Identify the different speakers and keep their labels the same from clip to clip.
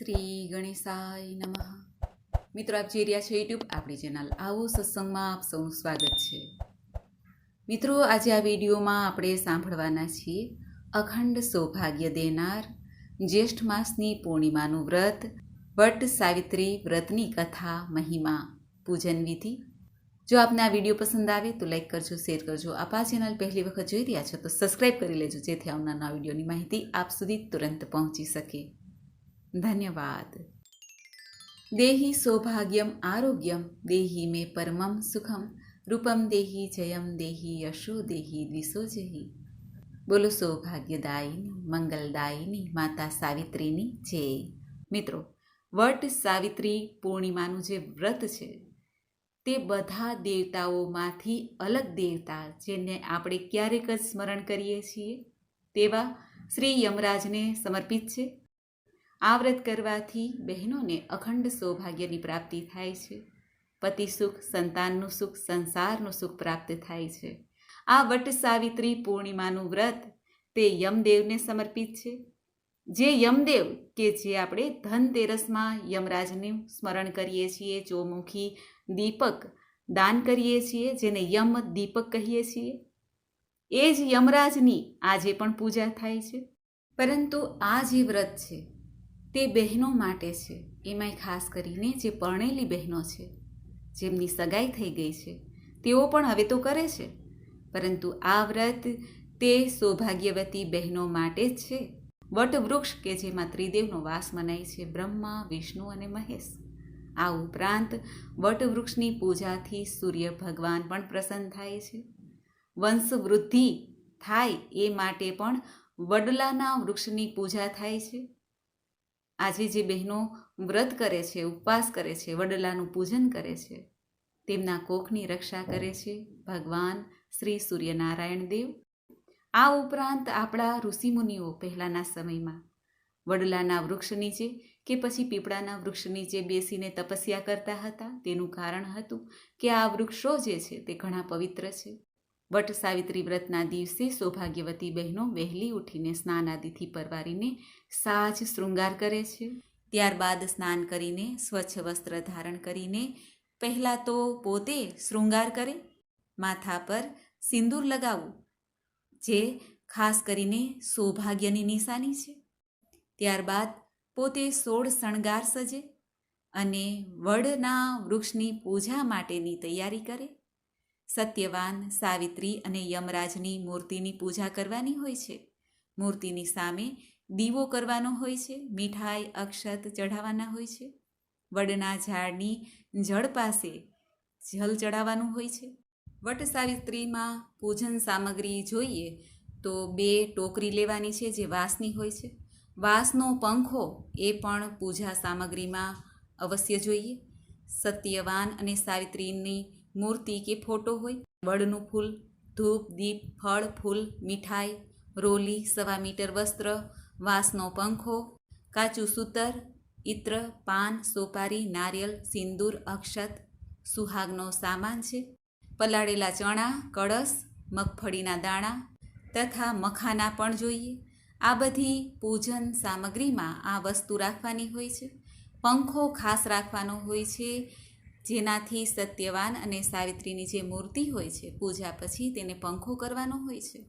Speaker 1: શ્રી ગણેશાય નમઃ. મિત્રો, આપ જે રહ્યા છો યુટ્યુબ, આપણી ચેનલ આવો સત્સંગમાં આપ સૌનું સ્વાગત છે. મિત્રો, આજે આ વિડીયોમાં આપણે સાંભળવાના છીએ અખંડ સૌભાગ્ય દેનાર જ્યેષ્ઠ માસની પૂર્ણિમાનું વ્રત વટ સાવિત્રી વ્રતની કથા, મહિમા, પૂજન વિધિ. જો આપને આ વીડિયો પસંદ આવે તો લાઈક કરજો, શેર કરજો. આપ આ ચેનલ પહેલી વખત જોઈ રહ્યા છો તો સબસ્ક્રાઈબ કરી લેજો, જેથી આવનારના વિડીયોની માહિતી આપ સુધી તુરંત પહોંચી શકે. ધન્યવાદ દેહી સૌભાગ્યમ આરોગ્યમ દેહી મે પરમમ સુખમ રૂપમ દેહી જયમ દેહી યશો દેહી દ્વિસો જહી બોલો સૌભાગ્યદાયીની મંગલદાયીની માતા સાવિત્રીની જય મિત્રો વટ સાવિત્રી પૂર્ણિમાનું જે વ્રત છે, તે બધા દેવતાઓમાંથી અલગ દેવતા જેને આપણે ક્યારેક જ સ્મરણ કરીએ છીએ, તેવા શ્રી યમરાજને સમર્પિત છે. આ વ્રત કરવાથી બહેનોને અખંડ સૌભાગ્યની પ્રાપ્તિ થાય છે. પતિ સુખ, સંતાનનું સુખ, સંસારનું સુખ પ્રાપ્ત થાય છે. આ વટ સાવિત્રી પૂર્ણિમાનું વ્રત તે યમદેવને સમર્પિત છે. જે યમદેવ કે જે આપણે ધનતેરસમાં યમરાજનું સ્મરણ કરીએ છીએ, ચોમુખી દીપક દાન કરીએ છીએ, જેને યમ દીપક કહીએ છીએ, એ જ યમરાજની આજે પણ પૂજા થાય છે. પરંતુ આ જે વ્રત છે તે બહેનો માટે છે. એમાંય ખાસ કરીને જે પરણેલી બહેનો છે, જેમની સગાઈ થઈ ગઈ છે, તેઓ પણ હવે તો કરે છે. પરંતુ આ વ્રત તે સૌભાગ્યવતી બહેનો માટે જ છે. વટવૃક્ષ કે જેમાં ત્રિદેવનો વાસ મનાય છે બ્રહ્મા, વિષ્ણુ અને મહેશ. આ ઉપરાંત વટવૃક્ષની પૂજાથી સૂર્ય ભગવાન પણ પ્રસન્ન થાય છે. વંશ વૃદ્ધિ થાય એ માટે પણ વડલાના વૃક્ષની પૂજા થાય છે. આજે જે બહેનો વ્રત કરે છે, ઉપવાસ કરે છે, વડલાનું પૂજન કરે છે, તેમના કોખની રક્ષા કરે છે, ભગવાન શ્રી સૂર્યનારાયણ દેવ. આ ઉપરાંત આપણા ઋષિમુનિઓ પહેલાંના સમયમાં વડલાના વૃક્ષ નીચે કે પછી પીપળાના વૃક્ષ નીચે બેસીને તપસ્યા કરતા હતા. તેનું કારણ હતું કે આ વૃક્ષો જે છે તે ઘણા પવિત્ર છે. વટ સાવિત્રી વ્રતના દિવસે સૌભાગ્યવતી બહેનો વહેલી ઉઠીને સ્નાન આદિથી પરવારીને સાજ શૃંગાર કરે છે. ત્યારબાદ સ્નાન કરીને સ્વચ્છ વસ્ત્ર ધારણ કરીને પહેલાં તો પોતે શૃંગાર કરે, માથા પર સિંદૂર લગાવવું જે ખાસ કરીને સૌભાગ્યની નિશાની છે. ત્યારબાદ પોતે સોળ શણગાર સજે અને વડના વૃક્ષની પૂજા માટેની તૈયારી કરે. સત્યવાન, સાવિત્રી અને યમરાજની મૂર્તિની પૂજા કરવાની હોય છે. મૂર્તિની સામે દીવો કરવાનો હોય છે, મીઠાઈ, અક્ષત ચઢાવવાના હોય છે. વડના ઝાડની જળ પાસે જલ ચડાવવાનું હોય છે. વટ સાવિત્રીમાં પૂજન સામગ્રી જોઈએ તો બે ટોકરી લેવાની છે જે વાંસની હોય છે. વાંસનો પંખો એ પણ પૂજા સામગ્રીમાં અવશ્ય જોઈએ. સત્યવાન અને સાવિત્રીની મૂર્તિ કે ફોટો હોય વડનું ફૂલ, ધૂપ, દીપ, ફળ, ફૂલ, મીઠાઈ, રોલી, સવા મીટર વસ્ત્ર, વાંસનો પંખો, કાચું સૂતર ઇત્ર પાન, સોપારી, નારિયેલ, સિંદૂર, અક્ષત, સુહાગનો સામાન છે. પલાળેલા ચણા, કળશ, મગફળીના દાણા તથા મખાના પણ જોઈએ. આ બધી પૂજન સામગ્રીમાં આ વસ્તુ રાખવાની હોય છે. પંખો ખાસ રાખવાનો હોય છે જેનાથી સત્યવાન અને સાવિત્રીની જે મૂર્તિ હોય છે, પૂજા પછી તેને પંખો કરવાનો હોય છે.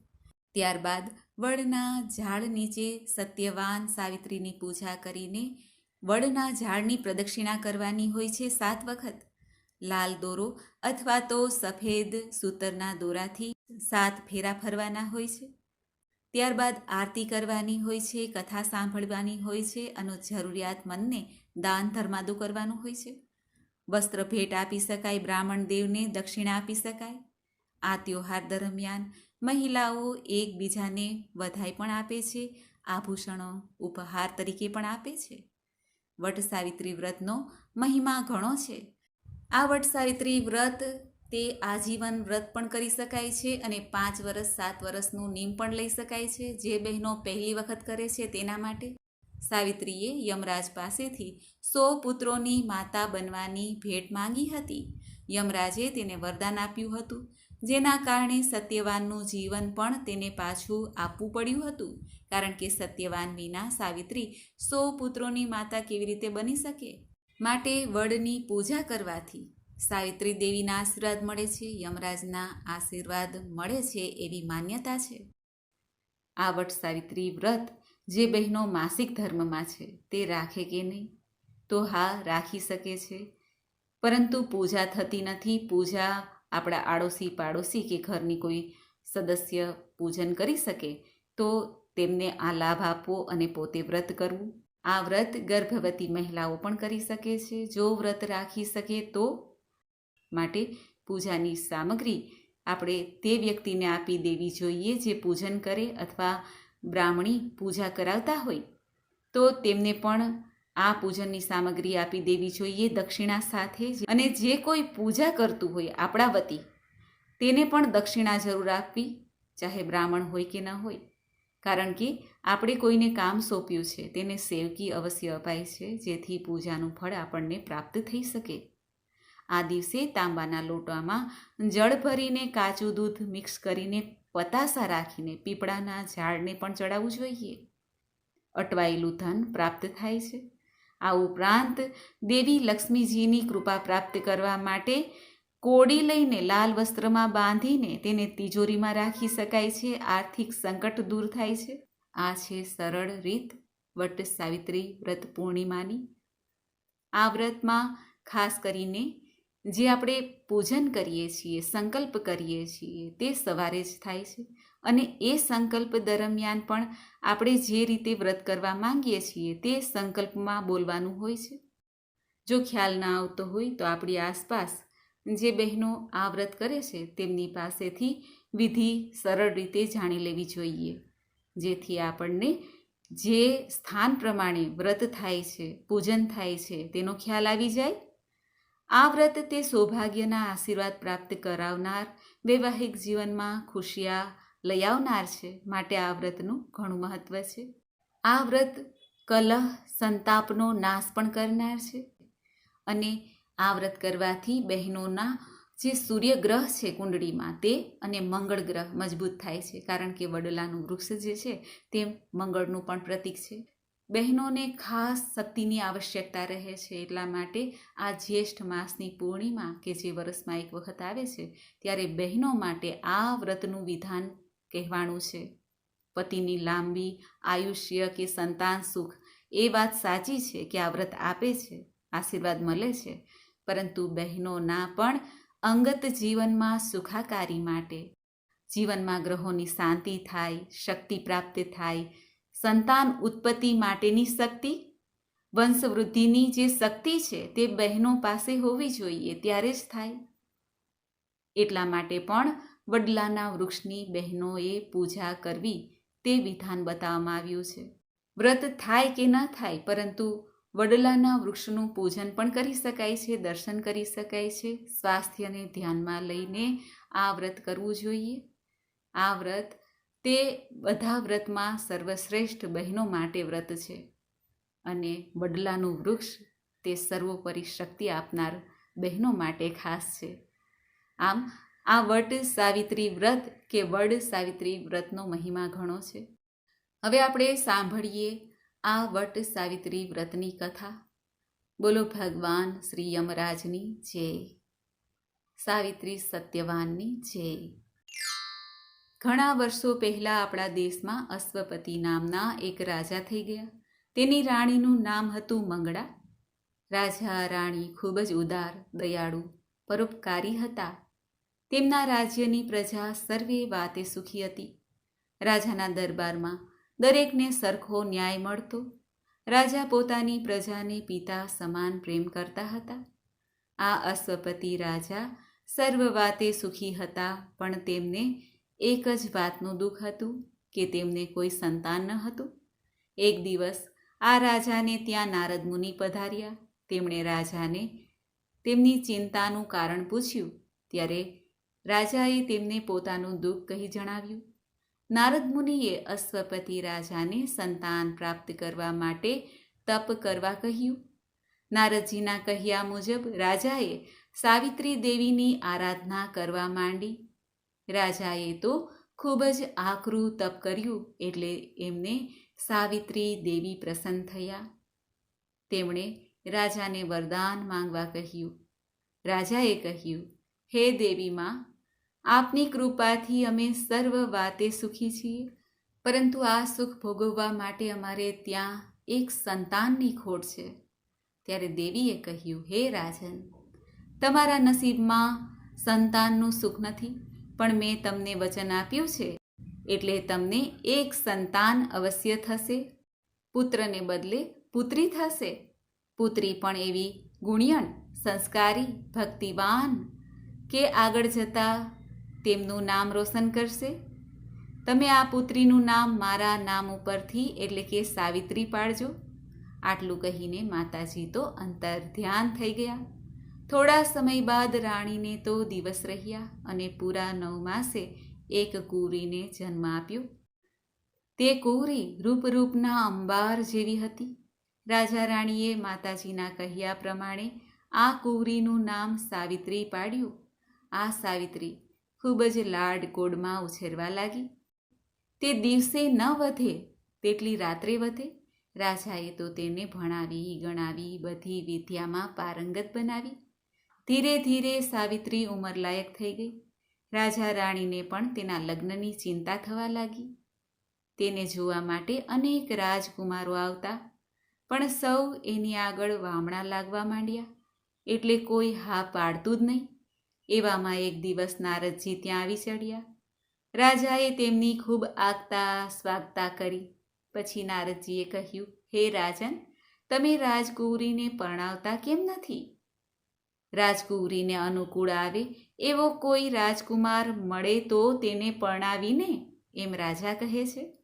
Speaker 1: ત્યારબાદ વડના ઝાડ નીચે સત્યવાન સાવિત્રીની પૂજા કરીને વડના ઝાડની પ્રદક્ષિણા કરવાની હોય છે સાત વખત. લાલ દોરો અથવા તો સફેદ સૂતરના દોરાથી સાત ફેરા ફરવાના હોય છે. ત્યારબાદ આરતી કરવાની હોય છે, કથા સાંભળવાની હોય છે અને જરૂરિયાતમંદને દાન ધર્માદુ કરવાનું હોય છે. વસ્ત્ર ભેટ આપી શકાય, બ્રાહ્મણ દેવને દક્ષિણા આપી શકાય. આ ત્યોહાર દરમિયાન મહિલાઓ એકબીજાને વધાઈ પણ આપે છે, આભૂષણો ઉપહાર તરીકે પણ આપે છે. વટ સાવિત્રી વ્રતનો મહિમા ઘણો છે. આ વટ સાવિત્રી વ્રત તે આજીવન વ્રત પણ કરી શકાય છે અને પાંચ વર્ષ સાત વર્ષનું નીમ પણ લઈ શકાય છે. જે બહેનો પહેલી વખત કરે છે તેના માટે સાવિત્રીએ યમરાજ પાસેથી સો પુત્રોની માતા બનવાની ભેટ માંગી હતી. યમરાજે તેને વરદાન આપ્યું હતું, જેના કારણે સત્યવાનનું જીવન પણ તેને પાછું આપવું પડ્યું હતું, કારણ કે સત્યવાન વિના સાવિત્રી સો પુત્રોની માતા કેવી રીતે બની શકે? માટે વડની પૂજા કરવાથી સાવિત્રી દેવીના આશીર્વાદ મળે છે, યમરાજના આશીર્વાદ મળે છે એવી માન્યતા છે. આ વટ સાવિત્રી વ્રત જે બહેનો માસિક ધર્મમાં છે, તે રાખે કે નહીં? તો હા, રાખી શકે છે. પરંતુ પૂજા થતી નથી. પૂજા આપણા આડોશી પાડોશી કે ઘરની કોઈ સદસ્ય પૂજન કરી શકે, તો તેમને આ લાભ આપવો અને પોતે વ્રત કરવું. આ વ્રત ગર્ભવતી મહિલાઓ પણ કરી શકે છે. જો વ્રત રાખી શકે તો માટે પૂજાની સામગ્રી આપણે તે વ્યક્તિને આપી દેવી જોઈએ જે પૂજન કરે અથવા બ્રાહ્મણી પૂજા કરાવતા હોય, તો તેમને પણ આ પૂજનની સામગ્રી આપી દેવી જોઈએ દક્ષિણા સાથે જ. અને જે કોઈ પૂજા કરતું હોય આપણા વતી, તેને પણ દક્ષિણા જરૂર આપવી, ચાહે બ્રાહ્મણ હોય કે ન હોય કારણ કે આપણે કોઈને કામ સોંપ્યું છે, તેને સેવકી અવશ્ય અપાય છે, જેથી પૂજાનું ફળ આપણને પ્રાપ્ત થઈ શકે આ દિવસે તાંબાના લોટામાં જળ ભરીને કાચું દૂધ મિક્સ કરીને પતાસા રાખીને પીપળાના ઝાડને પણ ચડાવવું જોઈએ. અટવાયેલું ધન પ્રાપ્ત થાય છે. આ ઉપરાંત દેવી લક્ષ્મીજીની કૃપા પ્રાપ્ત કરવા માટે કોડી લઈને લાલ વસ્ત્રમાં બાંધીને તેને તિજોરીમાં રાખી શકાય છે. આર્થિક સંકટ દૂર થાય છે. આ છે સરળ રીત, વટ સાવિત્રી વ્રત પૂર્ણિમાની. આ વ્રતમાં ખાસ કરીને જે આપણે પૂજન કરીએ છીએ, સંકલ્પ કરીએ છીએ, તે સવારે જ થાય છે. અને એ સંકલ્પ દરમિયાન પણ આપણે જે રીતે વ્રત કરવા માંગીએ છીએ, તે સંકલ્પમાં બોલવાનું હોય છે. જો ખ્યાલ ના આવતો હોય તો આપણી આસપાસ જે બહેનો આ વ્રત કરે છે, તેમની પાસેથી વિધિ સરળ રીતે જાણી લેવી જોઈએ. જેથી આપણને જે સ્થાન પ્રમાણે વ્રત થાય છે, પૂજન થાય છે, તેનો ખ્યાલ આવી જાય. આ વ્રત તે સૌભાગ્યના આશીર્વાદ પ્રાપ્ત કરાવનાર, વૈવાહિક જીવનમાં ખુશિયા લઈ આવનાર છે માટે આ વ્રતનું ઘણું મહત્ત્વ છે. આ વ્રત કલહ, સંતાપનો નાશ પણ કરનાર છે અને આ વ્રત કરવાથી બહેનોના જે સૂર્યગ્રહ છે કુંડળીમાં તે અને મંગળ ગ્રહ મજબૂત થાય છે. કારણ કે વડલાનું વૃક્ષ જે છે તે મંગળનું પણ પ્રતીક છે. બહેનોને ખાસ શક્તિની આવશ્યકતા રહે છે એટલા માટે આ જ્યેષ્ઠ માસની પૂર્ણિમા કે જે વર્ષમાં એક વખત આવે છે, ત્યારે બહેનો માટે આ વ્રતનું વિધાન કહેવાનું છે. પતિની લાંબી આયુષ્ય કે સંતાન સુખ એ વાત સાચી છે કે આ વ્રત આપે છે, આશીર્વાદ મળે છે, પરંતુ બહેનોના પણ અંગત જીવનમાં સુખાકારી માટે. જીવનમાં ગ્રહોની શાંતિ થાય, શક્તિ પ્રાપ્ત થાય સંતાન ઉત્પત્તિ માટેની શક્તિ? વંશવૃદ્ધિની જે શક્તિ છે તે બહેનો પાસે હોવી જોઈએ, ત્યારે જ થાય. એટલા માટે પણ વડલાના વૃક્ષની બહેનોએ પૂજા કરવી તે વિધાન બતાવવામાં આવ્યું છે. વ્રત થાય કે ન થાય, પરંતુ વડલાના વૃક્ષનું પૂજન પણ કરી શકાય છે, દર્શન કરી શકાય છે. સ્વાસ્થ્યને ધ્યાનમાં લઈને આ વ્રત કરવું જોઈએ. આ વ્રત તે બધા વ્રતમાં સર્વશ્રેષ્ઠ બહેનો માટે વ્રત છે. અને વડલાનું વૃક્ષ તે સર્વોપરી શક્તિ આપનાર બહેનો માટે ખાસ છે. આમ, આ વટ સાવિત્રી વ્રત કે વડ સાવિત્રી વ્રતનો મહિમા ઘણો છે. હવે આપણે સાંભળીએ આ વટ સાવિત્રી વ્રતની કથા. બોલો, ભગવાન શ્રી યમરાજની જય. સાવિત્રી સત્યવાનની જય. ઘણા વર્ષો પહેલાં આપણા દેશમાં અશ્વપતિ નામના એક રાજા થઈ ગયા. તેની રાણીનું નામ હતું મંગળા. રાજા, રાણી ખૂબ જ ઉદાર, દયાળુ, પરોપકારી હતા. તેમના રાજ્યની પ્રજા સર્વે વાતે સુખી હતી. રાજાના દરબારમાં દરેકને સરખો ન્યાય મળતો. રાજા પોતાની પ્રજાને પિતા સમાન પ્રેમ કરતા હતા. આ અશ્વપતિ રાજા સર્વ વાતે સુખી હતા, પણ તેમને એક જ વાતનું દુઃખ હતું કે તેમને કોઈ સંતાન ન હતું. એક દિવસ આ રાજાને ત્યાં નારદ મુનિ પધાર્યા. તેમણે રાજાને તેમની ચિંતાનું કારણ પૂછ્યું. ત્યારે રાજાએ તેમને પોતાનું દુઃખ કહી જણાવ્યું. નારદ મુનિએ અશ્વપતિ રાજાને સંતાન પ્રાપ્ત કરવા માટે તપ કરવા કહ્યું. નારદજીના કહ્યા મુજબ રાજાએ સાવિત્રી દેવીની આરાધના કરવા માંડી. રાજાએ તો ખૂબ જ આકરું તપ કર્યું એટલે એમને સાવિત્રી દેવી પ્રસન્ન થયા. તેમણે રાજાને વરદાન માંગવા કહ્યું. રાજાએ કહ્યું, હે દેવીમાં, આપની કૃપાથી અમે સર્વ વાતે સુખી છીએ, પરંતુ આ સુખ ભોગવવા માટે અમારે ત્યાં એક સંતાનની ખોટ છે. ત્યારે દેવીએ કહ્યું, હે રાજન, તમારા નસીબમાં સંતાનનું સુખ નથી પણ મેં તમને વચન આપ્યું છે, એટલે તમને એક સંતાન અવશ્ય થશે. પુત્રને બદલે પુત્રી થશે. પુત્રી પણ એવી ગુણિયણ સંસ્કારી, ભક્તિવાન. કે આગળ જતાં તેમનું નામ રોશન કરશે? તમે આ પુત્રીનું નામ મારા નામ ઉપરથી, એટલે કે સાવિત્રી પાડજો. આટલું કહીને માતાજી તો અંતર ધ્યાન થઈ ગયા. થોડા સમય બાદ રાણીને તો દિવસ રહ્યા અને પૂરા નવ માસે એક કુંવરીને જન્મ આપ્યો. તે કુંવરી રૂપરૂપના અંબાર જેવી હતી. રાજા રાણીએ માતાજીના કહ્યા પ્રમાણે આ કુંવરીનું નામ સાવિત્રી પાડ્યું. આ સાવિત્રી ખૂબ જ લાડ કોડમાં ઉછેરવા લાગી. તે દિવસે ન વધે તેટલી રાત્રે વધે. રાજાએ તો તેને ભણાવી ગણાવી બધી વિદ્યામાં પારંગત બનાવી. ધીરે ધીરે સાવિત્રી ઉંમરલાયક થઈ ગઈ. રાજા રાણીને પણ તેના લગ્નની ચિંતા થવા લાગી. તેને જોવા માટે અનેક રાજકુમારો આવતા, પણ સૌ એની આગળ વામણા લાગવા માંડ્યા. એટલે કોઈ હા પાડતું જ નહીં. એવામાં એક દિવસ નારદજી ત્યાં આવી ચડ્યા. રાજાએ તેમની ખૂબ આગતા, સ્વાગતા કરી. પછી નારદજીએ કહ્યું, હે રાજન, તમે રાજકુંવરીને પરણાવતા કેમ નથી? રાજકુંવરીને અનુકૂળ આવે. એવો કોઈ રાજકુમાર મળે તો તેને પરણાવીને એમ રાજા કહે છે.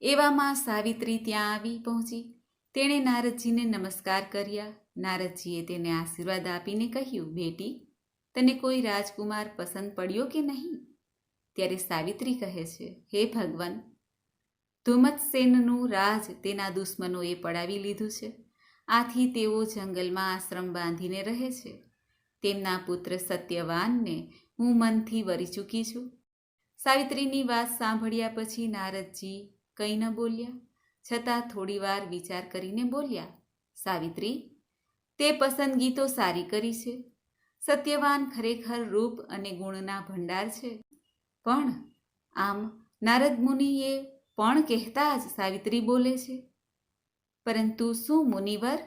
Speaker 1: એવામાં સાવિત્રી ત્યાં આવી પહોંચી. તેણે નારદજીને નમસ્કાર કર્યા. નારદજીએ તેને આશીર્વાદ આપીને કહ્યું, બેટી, તને કોઈ રાજકુમાર પસંદ પડ્યો કે નહીં? ત્યારે સાવિત્રી કહે છે, હે ભગવાન ધુમતસેનનું રાજ તેના દુશ્મનોએ પડાવી લીધું છે. આથી તેઓ જંગલમાં આશ્રમ બાંધીને રહે છે. તેમના પુત્ર સત્યવાનને હું મનથી વરી ચૂકી છું. સાવિત્રીની વાત સાંભળ્યા પછી નારદજી કંઈ ન બોલ્યા. છતાં થોડીવાર વિચાર કરીને બોલ્યા, સાવિત્રી, તે પસંદગી તો સારી કરી છે. સત્યવાન ખરેખર રૂપ અને ગુણના ભંડાર છે. પણ આમ નારદ મુનિએ પણ કહેતા જ સાવિત્રી બોલે છે. પરંતુ શું મુનિવર?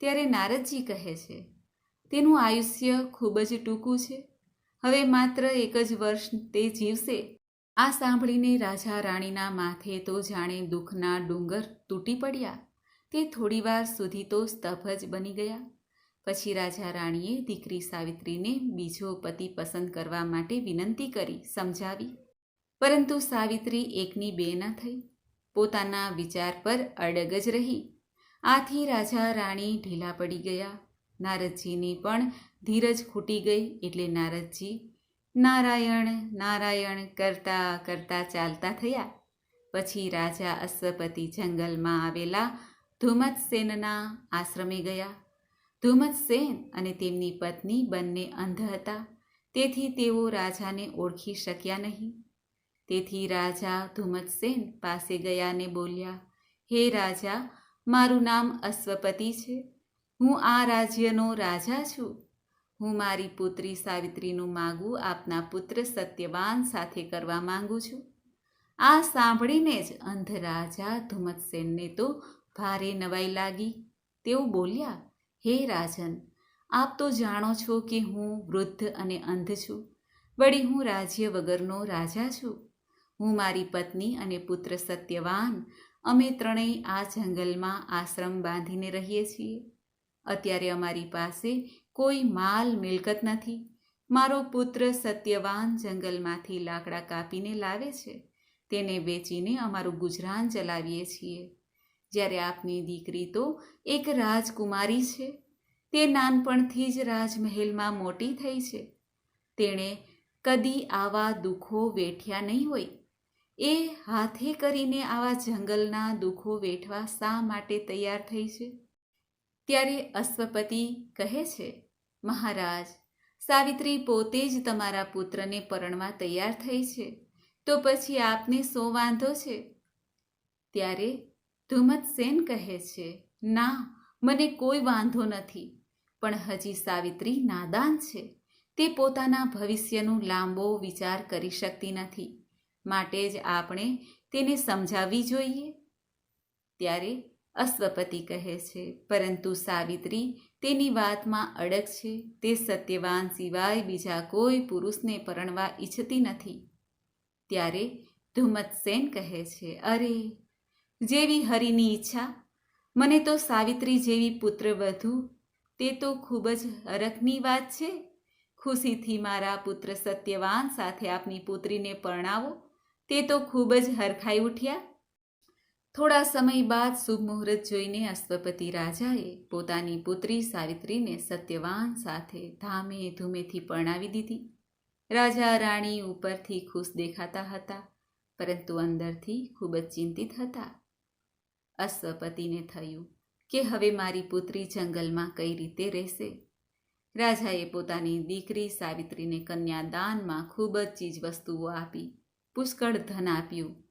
Speaker 1: ત્યારે નારદજી કહે છે તેનું આયુષ્ય ખૂબ જ ટૂંકું છે. હવે માત્ર એક જ વર્ષ તે જીવશે. આ સાંભળીને રાજા રાણીના માથે તો જાણે દુઃખના ડુંગર તૂટી પડ્યા. તે થોડીવાર સુધી તો સ્તભ જ બની ગયા. પછી રાજા રાણીએ દીકરી સાવિત્રીને બીજો પતિ પસંદ કરવા માટે વિનંતી કરી, સમજાવી. પરંતુ સાવિત્રી એકની બે ન થઈ. પોતાના વિચાર પર અડગ જ રહી. આથી રાજા રાણી ઢીલા પડી ગયા. નારદજીની પણ ધીરજ ખૂટી ગઈ એટલે નારદજી નારાયણ નારાયણ કરતા કરતા ચાલતા થયા. પછી રાજા અશ્વપતિ જંગલમાં આવેલા ધુમતસેનના આશ્રમે ગયા. ધુમતસેન અને તેમની પત્ની બંને અંધ હતા. તેથી તેઓ રાજાને ઓળખી શક્યા નહીં. તેથી રાજા ધુમતસેન પાસે ગયા ને બોલ્યા, હે રાજા, મારું નામ અશ્વપતિ છે. હું આ રાજ્યનો રાજા છું. હું મારી પુત્રી સાવિત્રીનું માગું આપના પુત્ર સત્યવાન સાથે કરવા માંગુ છું. આ સાંભળીને જ અંધ રાજા ધુમતસેનને તો ભારે નવાઈ લાગી. તેઓ બોલ્યા, હે રાજન, આપ તો જાણો છો કે હું વૃદ્ધ અને અંધ છું. વળી હું રાજ્ય વગરનો રાજા છું. હું મારી પત્ની અને પુત્ર સત્યવાન. અમે ત્રણેય આ જંગલમાં આશ્રમ બાંધીને રહીએ છીએ. અત્યારે અમારી પાસે કોઈ માલ મિલકત નથી. મારો પુત્ર સત્યવાન જંગલમાંથી લાકડા કાપીને લાવે છે. તેને વેચીને અમારું ગુજરાન ચલાવીએ છીએ. જ્યારે આપની દીકરી તો એક રાજકુમારી છે. તે નાનપણથી જ રાજમહેલમાં મોટી થઈ છે. તેણે કદી આવા દુઃખો વેઠ્યા નહીં હોય. એ હાથે કરીને આવા જંગલના દુઃખો વેઠવા શા માટે તૈયાર થઈ છે? ત્યારે અશ્વપતિ કહે છે, મહારાજ, સાવિત્રી પોતે જ તમારા પુત્રને પરણવા તૈયાર થઈ છે. તો પછી આપને શો વાંધો છે? ત્યારે ધુમતસેન કહે છે, ના, મને કોઈ વાંધો નથી. પણ હજી સાવિત્રી નાદાન છે. તે પોતાના ભવિષ્યનું લાંબો વિચાર કરી શકતી નથી. માટે જ આપણે તેને સમજાવવી જોઈએ. ત્યારે અશ્વપતિ કહે છે, પરંતુ સાવિત્રી, તેની વાતમાં અડગ છે. તે સત્યવાન સિવાય બીજા કોઈ પુરુષને પરણવા ઈચ્છતી નથી. ત્યારે ધુમ્મતસેન કહે છે, અરે, જેવી હરિની ઈચ્છા, મને તો સાવિત્રી જેવી પુત્ર વધુ. તે તો ખૂબ જ હરખની વાત છે. ખુશીથી મારા પુત્ર સત્યવાન સાથે આપની પુત્રીને પરણાવો. તે તો ખૂબ જ હરખાઈ ઉઠ્યા. થોડા સમય બાદ શુભ મુહૂર્ત જોઈને અશ્વપતિ રાજાએ પોતાની પુત્રી સાવિત્રીને સત્યવાન સાથે ધામે ધૂમેથી પરણાવી દીધી. રાજા રાણી ઉપરથી ખુશ દેખાતા હતા, પરંતુ અંદરથી ખૂબ જ ચિંતિત હતા. અશ્વપતિને થયું કે હવે મારી પુત્રી જંગલમાં કઈ રીતે રહેશે? રાજાએ પોતાની દીકરી સાવિત્રીને કન્યાદાનમાં ખૂબ જ ચીજવસ્તુઓ આપી, પુષ્કળ ધન આપ્યું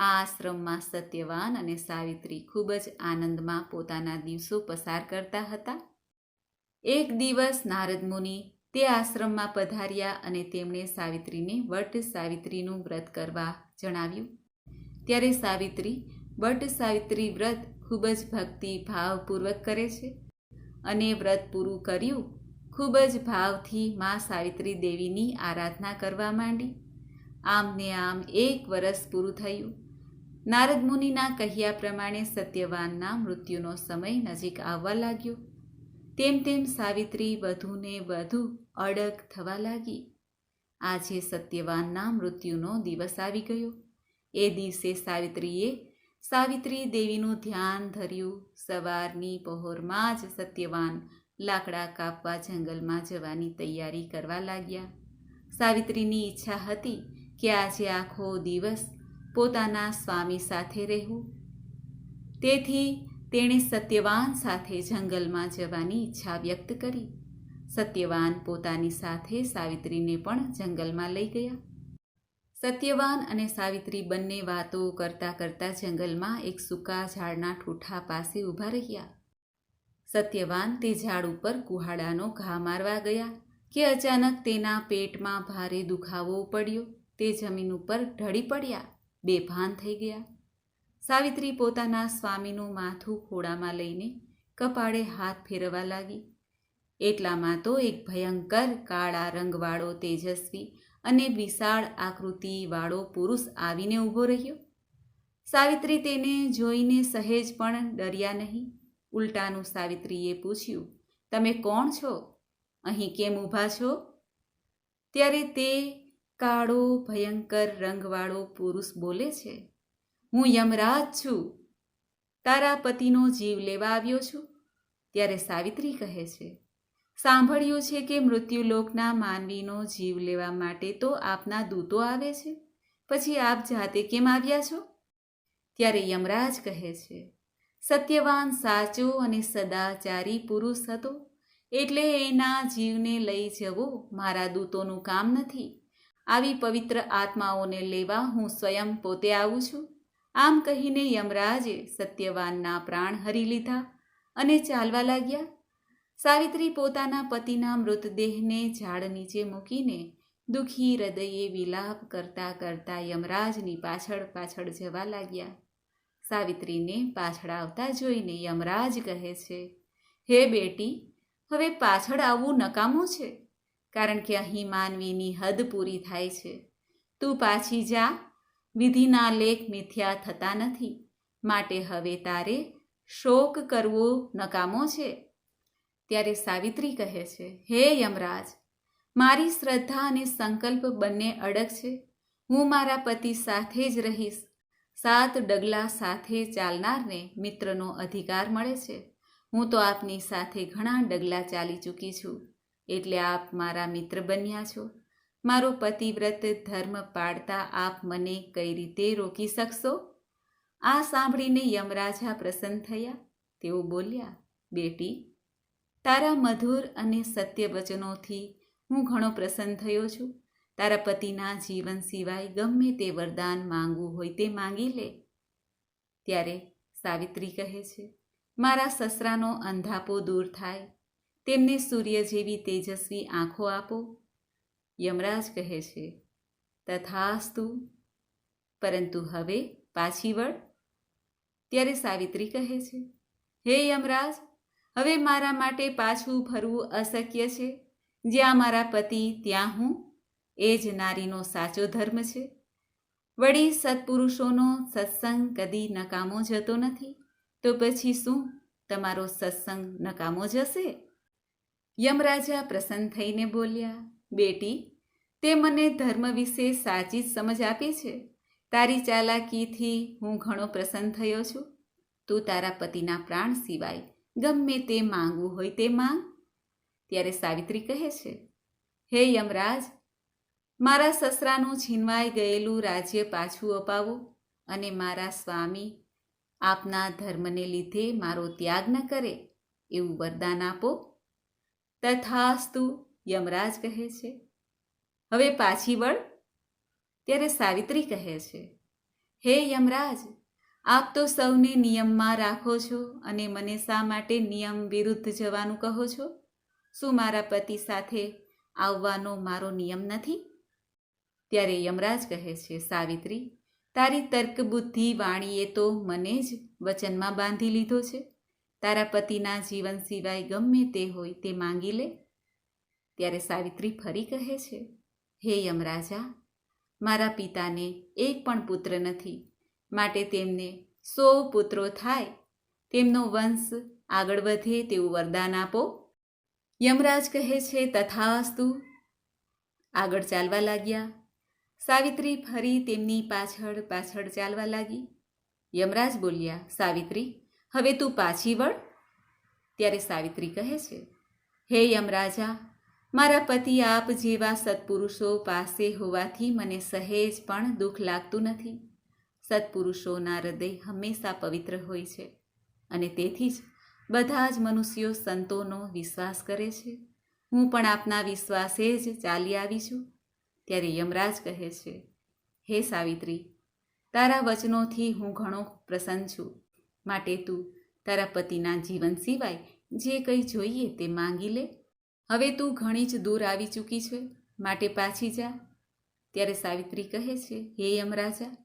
Speaker 1: આ આશ્રમમાં સત્યવાન અને સાવિત્રી ખૂબ જ આનંદમાં પોતાના દિવસો પસાર કરતા હતા. એક દિવસ નારદ મુનિ તે આશ્રમમાં પધાર્યા અને તેમણે સાવિત્રીને વટ સાવિત્રીનું વ્રત કરવા જણાવ્યું. ત્યારે સાવિત્રી વટ સાવિત્રી વ્રત ખૂબ જ ભક્તિ ભાવપૂર્વક કરે છે અને વ્રત પૂરું કર્યું ખૂબ જ ભાવથી મા સાવિત્રી દેવીની આરાધના કરવા માંડી. આમ ને આમ એક વરસ પૂરું થયું. નારદ મુનિના કહ્યા પ્રમાણે સત્યવાનના મૃત્યુનો સમય નજીક આવવા લાગ્યો. તેમ તેમ સાવિત્રી વધુને વધુ અડગ થવા લાગી. આજે સત્યવાનના મૃત્યુનો દિવસ આવી ગયો. એ દિવસે સાવિત્રીએ સાવિત્રી દેવીનું ધ્યાન ધર્યું. સવારની પહોરમાં જ સત્યવાન લાકડા કાપવા જંગલમાં જવાની તૈયારી કરવા લાગ્યા. સાવિત્રીની ઈચ્છા હતી કે આજે આખો દિવસ પોતાના સ્વામી સાથે રહેવું. તેથી તેણે સત્યવાન સાથે જંગલમાં જવાની ઈચ્છા વ્યક્ત કરી. સત્યવાન પોતાની સાથે સાવિત્રીને પણ જંગલમાં લઈ ગયા. સત્યવાન અને સાવિત્રી બંને વાતો કરતા કરતા જંગલમાં એક સૂકા ઝાડના ઠૂઠા પાસે ઊભા રહ્યા. સત્યવાન તે ઝાડ ઉપર કુહાડાનો ઘા મારવા ગયા કે અચાનક તેના પેટમાં ભારે દુખાવો પડ્યો. તે જમીન ઉપર ઢળી પડ્યા. બેભાન થઈ ગયા. સાવિત્રી પોતાના સ્વામીનું માથું ખોળામાં લઈને કપાળે હાથ ફેરવા લાગી. એટલામાં તો એક ભયંકર કાળા રંગવાળો તેજસ્વી અને વિશાળ આકૃતિવાળો પુરુષ આવીને ઊભો રહ્યો. સાવિત્રી તેને જોઈને સહેજ પણ ડર્યા નહીં. ઉલટાનું સાવિત્રીએ પૂછ્યું, તમે કોણ છો? અહીં કેમ ઊભા છો? ત્યારે તે કાળો, ભયંકર રંગવાળો પુરુષ બોલે છે, હું યમરાજ છું. તારા પતિનો જીવ લેવા આવ્યો છું. ત્યારે સાવિત્રી કહે છે, સાંભળ્યું છે કે મૃત્યુલોકના માનવીનો જીવ લેવા માટે તો આપના દૂતો આવે છે. પછી આપ જાતે કેમ આવ્યા છો? ત્યારે યમરાજ કહે છે, સત્યવાન, સાચો અને સદાચારી પુરુષ હતો. એટલે એના જીવને લઈ જવો મારા દૂતોનું કામ નથી. આવી પવિત્ર આત્માઓને લેવા હું સ્વયં પોતે આવું છું. આમ કહીને યમરાજે સત્યવાનના પ્રાણ હરી લીધા અને ચાલવા લાગ્યા. સાવિત્રી પોતાના પતિના મૃતદેહને ઝાડ નીચે મૂકીને દુઃખી હૃદયે વિલાપ કરતા કરતા યમરાજની પાછળ પાછળ જવા લાગ્યા. સાવિત્રીને પાછળ આવતા જોઈને યમરાજ કહે છે, હે બેટી, હવે પાછળ આવવું નકામું છે? કારણ કે અહીં માનવીની હદ પૂરી થાય છે. તું પાછી જા. વિધિના લેખ મિથ્યા થતા નથી. માટે હવે તારે શોક કરવો નકામો છે. ત્યારે સાવિત્રી કહે છે, હે યમરાજ, મારી શ્રદ્ધા અને સંકલ્પ બંને અડગ છે. હું મારા પતિ સાથે જ રહીશ. સાત ડગલા સાથે ચાલનારને મિત્રનો અધિકાર મળે છે. હું તો આપની સાથે ઘણા ડગલા ચાલી ચૂકી છું. એટલે આપ મારા મિત્ર બન્યા છો. મારો પતિવ્રત ધર્મ પાળતા આપ મને કઈ રીતે રોકી શકશો? આ સાંભળીને યમરાજા પ્રસન્ન થયા. તેઓ બોલ્યા, બેટી, તારા મધુર અને સત્ય વચનોથી હું ઘણો પ્રસન્ન થયો છું. તારા પતિના જીવન સિવાય ગમે તે વરદાન માંગવું હોય તે માંગી લે. ત્યારે સાવિત્રી કહે છે, મારા સસરાનો અંધાપો દૂર થાય. તેમને સૂર્ય જેવી તેજસ્વી આંખો આપો. યમરાજ કહે છે, તથાસ્તુ. પરંતુ હવે પાછી વળ. ત્યારે સાવિત્રી કહે છે, હે યમરાજ, હવે મારા માટે પાછું ફરવું અશક્ય છે. જ્યાં મારા પતિ, ત્યાં હું. એ જ નારીનો સાચો ધર્મ છે. વળી સત્પુરુષોનો સત્સંગ કદી નકામો જતો નથી. તો પછી શું? તમારો સત્સંગ નકામો જશે? યમરાજા પ્રસન્ન થઈને બોલ્યા, બેટી, તે મને ધર્મ વિશે સાચી જ સમજ આપી છે. તારી ચાલાકીથી હું ઘણો પ્રસન્ન થયો છું. તું તારા પતિના પ્રાણ સિવાય ગમે તે માંગવું હોય તે માંગ. ત્યારે સાવિત્રી કહે છે, હે યમરાજ, મારા સસરાનું છીનવાઈ ગયેલું રાજ્ય પાછું અપાવો અને મારા સ્વામી આપના ધર્મને લીધે મારો ત્યાગ ન કરે એવું વરદાન આપો. તથાસ્તુ યમરાજ કહે છે. હવે પાછી વળ. ત્યારે સાવિત્રી કહે છે, હે યમરાજ, આપ તો સૌને નિયમમાં રાખો છો અને મને શા માટે નિયમ વિરુદ્ધ જવાનું કહો છો? શું મારા પતિ સાથે આવવાનો મારો નિયમ નથી? ત્યારે યમરાજ કહે છે, સાવિત્રી, તારી તર્ક બુદ્ધિ વાણીએ તો મને જ વચનમાં બાંધી લીધો છે. તારા પતિના જીવન સિવાય ગમે તે હોય તે માંગી લે. ત્યારે સાવિત્રી ફરી કહે છે, હે યમરાજા, મારા પિતાને એક પણ પુત્ર નથી. માટે તેમને સો પુત્રો થાય. તેમનો વંશ આગળ વધે તેવું વરદાન આપો. યમરાજ કહે છે, તથાસ્તુ. આગળ ચાલવા લાગ્યા. સાવિત્રી ફરી તેમની પાછળ પાછળ ચાલવા લાગી. યમરાજ બોલ્યા, સાવિત્રી હવે તું પાછી વળ. ત્યારે સાવિત્રી કહે છે, હે યમરાજા મારા પતિ આપ જેવા સત્પુરુષો પાસે હોવાથી મને સહેજ પણ દુઃખ લાગતું નથી. સત્પુરુષોના હૃદય હંમેશા પવિત્ર હોય છે અને તેથી જ બધા જ મનુષ્યો સંતોનો વિશ્વાસ કરે છે. હું પણ આપના વિશ્વાસે જ ચાલી આવી છું. ત્યારે યમરાજ કહે છે, હે સાવિત્રી, તારા વચનોથી હું ઘણો પ્રસન્ન છું. માટે તું તારા પતિના જીવન સિવાય જે કંઈ જોઈએ તે માંગી લે. હવે તું ઘણી જ દૂર આવી ચૂકી છે, માટે પાછી જા. ત્યારે સાવિત્રી કહે છે, હે યમરાજા,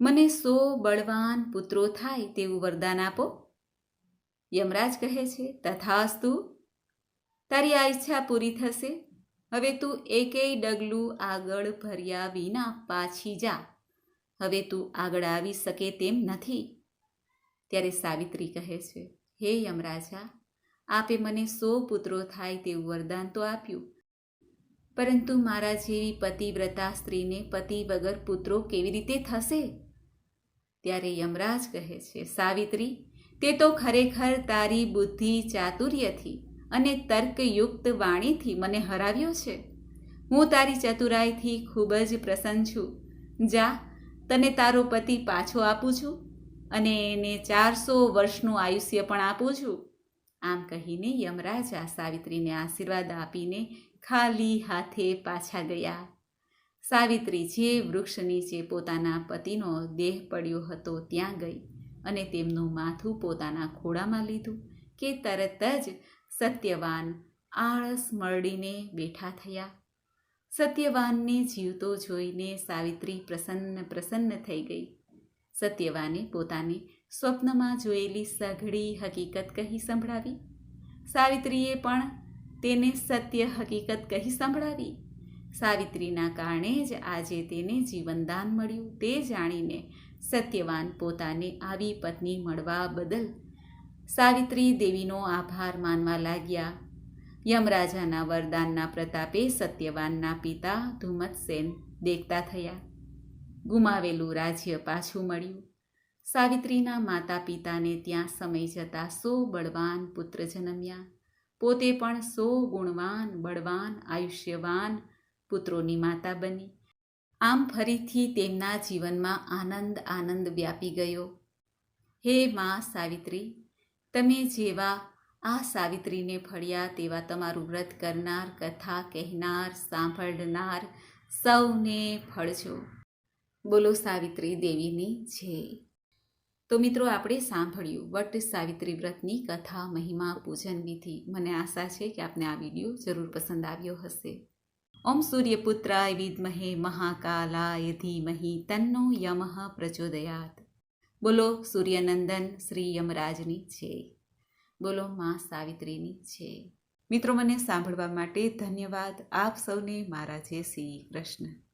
Speaker 1: મને સો બળવાન પુત્રો થાય તેવું વરદાન આપો. યમરાજ કહે છે, તથાસ્તુ, તારી આ ઈચ્છા પૂરી થશે. હવે તું એકેય ડગલું આગળ ભર્યા વિના પાછી જા. હવે તું આગળ આવી શકે તેમ નથી. ત્યારે સાવિત્રી કહે છે, હે યમરાજા, આપે મને સો પુત્રો થાય તેવું વરદાન તો આપ્યું. પરંતુ મારા જેવી પતિવ્રતા સ્ત્રીને પતિ વગર પુત્રો કેવી રીતે થશે? ત્યારે યમરાજ કહે છે, સાવિત્રી, તે તો ખરેખર તારી બુદ્ધિ ચાતુર્યથી અને તર્કયુક્ત વાણીથી મને હરાવ્યો છે. હું તારી ચતુરાઈથી ખૂબ જ પ્રસન્ન છું. જા, તને તારો પતિ પાછો આપું છું. અને એને ચારસો વર્ષનું આયુષ્ય પણ આપું છું. આમ કહીને યમરાજા સાવિત્રીને આશીર્વાદ આપીને ખાલી હાથે પાછા ગયા. સાવિત્રી જે વૃક્ષ નીચે પોતાના પતિનો દેહ પડ્યો હતો ત્યાં ગઈ અને તેમનું માથું પોતાના ખોળામાં લીધું કે તરત જ સત્યવાન આળસ મરડીને બેઠા થયા. સત્યવાનને જીવતો જોઈને સાવિત્રી પ્રસન્ન પ્રસન્ન થઈ ગઈ. સત્યવાને પોતાને સ્વપ્નમાં જોયેલી સઘળી હકીકત કહી સંભળાવી. સાવિત્રીએ પણ તેને સત્ય હકીકત કહી સંભળાવી. સાવિત્રીના કારણે જ આજે તેને જીવનદાન મળ્યું. તે જાણીને સત્યવાન પોતાને આવી પત્ની મળવા બદલ સાવિત્રી દેવીનો આભાર માનવા લાગ્યા. યમરાજાના વરદાનના પ્રતાપે સત્યવાનના પિતા ધુમતસેન દેખતા થયા. ગુમાવેલું રાજ્ય પાછું મળ્યું. સાવિત્રીના માતા પિતાને ત્યાં સમય જતાં સો બળવાન પુત્ર જન્મ્યા. પોતે પણ સો ગુણવાન, બળવાન, આયુષ્યવાન પુત્રોની માતા બની. આમ ફરીથી તેમના જીવનમાં આનંદ આનંદ વ્યાપી ગયો. હે મા સાવિત્રી, તમે જેવા આ સાવિત્રીને ફળ્યા તેવા તમારું વ્રત કરનાર, કથા કહેનાર, સાંભળનાર સૌને ફળજો. બોલો સાવિત્રી દેવીની છે તો મિત્રો, આપણે સાંભળ્યું વટ સાવિત્રી વ્રતની કથા, મહિમા, પૂજન વિધિ. મને આશા છે કે આપને આ વીડિયો જરૂર પસંદ આવ્યો હશે. ઓમ સૂર્યપુત્રાય વિદ્મહે મહાકાલાય ધીમહિ તન્નો યમઃ પ્રચોદયાત. બોલો સૂર્યનંદન શ્રી યમરાજની છે બોલો મા સાવિત્રીની છે મિત્રો, મને સાંભળવા માટે ધન્યવાદ. આપ સૌને મારા જય શ્રી કૃષ્ણ.